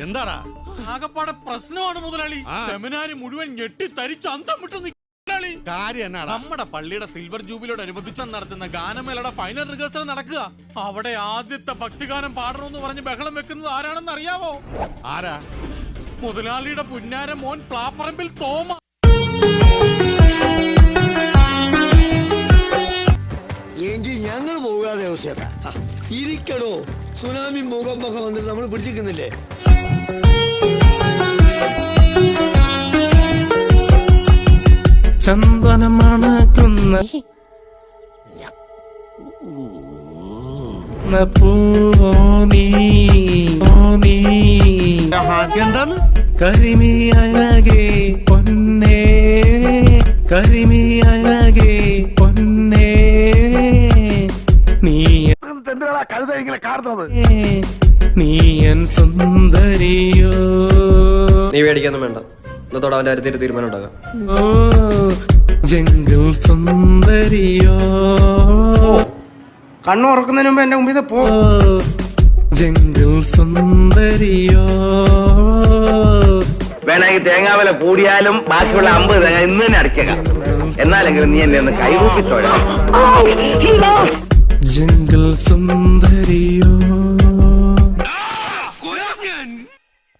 എന്താടാ? ആകപ്പാടെ പ്രശ്നമാണ് മുതലാളി. ആ. സെമിനാരി മുഴുവൻ ഞെട്ടി തരിച്ച് അന്തം വിട്ടു മുതലാളി. കാര്യം എന്നാടാ? നമ്മുടെ പള്ളിയുടെ സിൽവർ ജൂബിലോടനുബന്ധിച്ച് നടത്തുന്ന ഗാനമേളയുടെ ഫൈനൽ റിഹേഴ്സൽ നടക്കുക. അവിടെ ആദ്യത്തെ ഭക്തിഗാനം പാടണമെന്ന് പറഞ്ഞ് ബഹളം വെക്കുന്നത് ആരാണെന്ന് അറിയാവോ? ആരാ? മുതലാളിയുടെ പുന്നാര മോൻ പ്ലാപ്പറമ്പിൽ തോമ. എങ്കിൽ ഞങ്ങൾ പോകാതെ അവസ്ഥയല്ല ഇരിക്കടോ. സുനാമി മുഖം വന്നിട്ട് നമ്മൾ പിടിച്ചിരിക്കുന്നില്ലേ? ചന്ദനം മണക്കുന്ന പൂവോ നീ ഓ നീ എന്താണ് കരിമി അഴകേ പൊന്നേ. കരിമി അഴകേ പൊന്നേ നീ നീ എൻ സുന്ദരിയോ? നീ പേടിക്കൊന്നും വേണ്ട. ഇന്നത്തോടെ അവന്റെ കാര്യത്തിൽ തീരുമാനം ഉണ്ടാകാം ഓ ജംഗിൾ സുന്ദരിയോ? കണ്ണു ഉറക്കുന്നതിന് മുമ്പ് എന്റെ മുമ്പിൽ പോ. ജംഗിൾ സുന്ദരിയോ? വേണമെങ്കിൽ തേങ്ങാവില കൂടിയാലും ബാക്കിയുള്ള അമ്പത് തേങ്ങ ഇന്ന് തന്നെ അടിച്ചേക്കാം എന്നാലെങ്കിലും നീ എന്നെ ഒന്ന് ജംഗിൾ